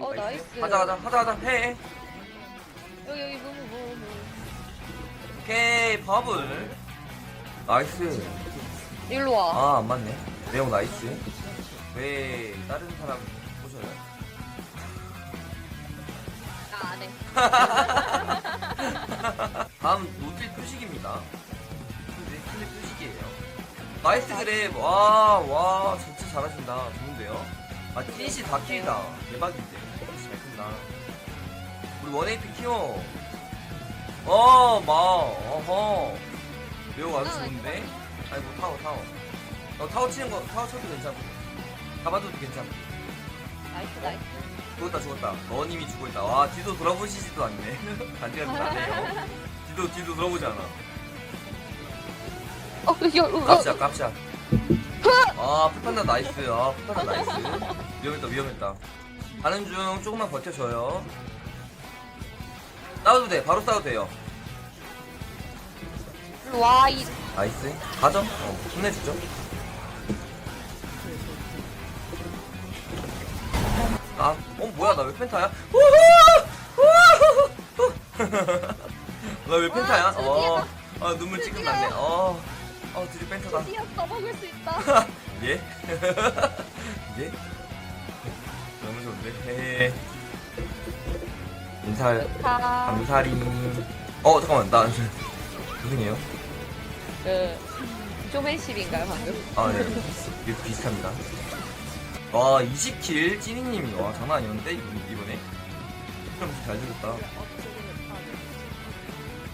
어 나이스. 가자 가자 하자 하자. 해. 여기 여기 무무 무무. 오케이 버블. 나이스. 일로 와. 아 안 맞네. 내용 나이스. 왜 다른 사람 보셔요? 나 안 해. 다음 노틸 표식입니다. 클립 표식이에요. 나이스 그래 와와 진짜 잘하신다. 좋은데요 아 티시 다 킬다. 대박인데. 티시 잘 큰다. 우리 원AP 키워. 어마 어허. 매우 아주 좋은데? 아이고 타워 타워. 너 타워 치는 거 타워 쳐도 괜찮고. 잡아줘도 괜찮고. 나이스 나이스. 죽었다 죽었다. 너님이 죽어있다. 와 뒤도 돌아보시지도 않네. 간지가 좀 나네요? 뒤도 뒤도 돌아보지 않아. 어 여, 어, 깝시야 깝시야 아 풀판다 나이스. 아 풀판다 나이스. 위험했다 위험했다. 가는 중 조금만 버텨줘요. 싸워도 돼. 바로 싸워도 돼요. 와 이. 나이스. 가죠? 어 힘내주죠. 아, 어 뭐야? 나 왜 펜타야? 나왜 펜타야? 와, 드디어. 어, 아 눈물 찔끔 났네. 어, 어 드디어 펜타다. 드디어 써먹을 수 있다. 예? 예? 너무 좋은데. 헤헤. 인살 다. 감사림. 어 잠깐만 나 죄송해요. 그 쇼맨십인가요 방금? 아, 네. 이거 비슷합니다. 와, 20킬 찐이님이 와 장난 아니었는데 이번 이번에. 그럼 잘 들었다.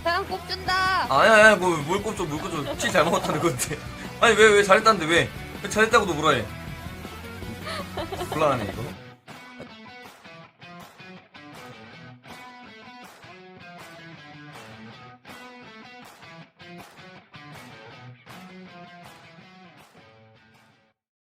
사람 꼽준다. 아니야, 아니야, 뭐, 뭘 꼽죠, 뭘 꼽죠. 킬잘 먹었다는 건데. 아니, 왜, 왜 잘했다는데, 왜? 왜 잘했다고도 뭐라 해? 곤란하네, 이거.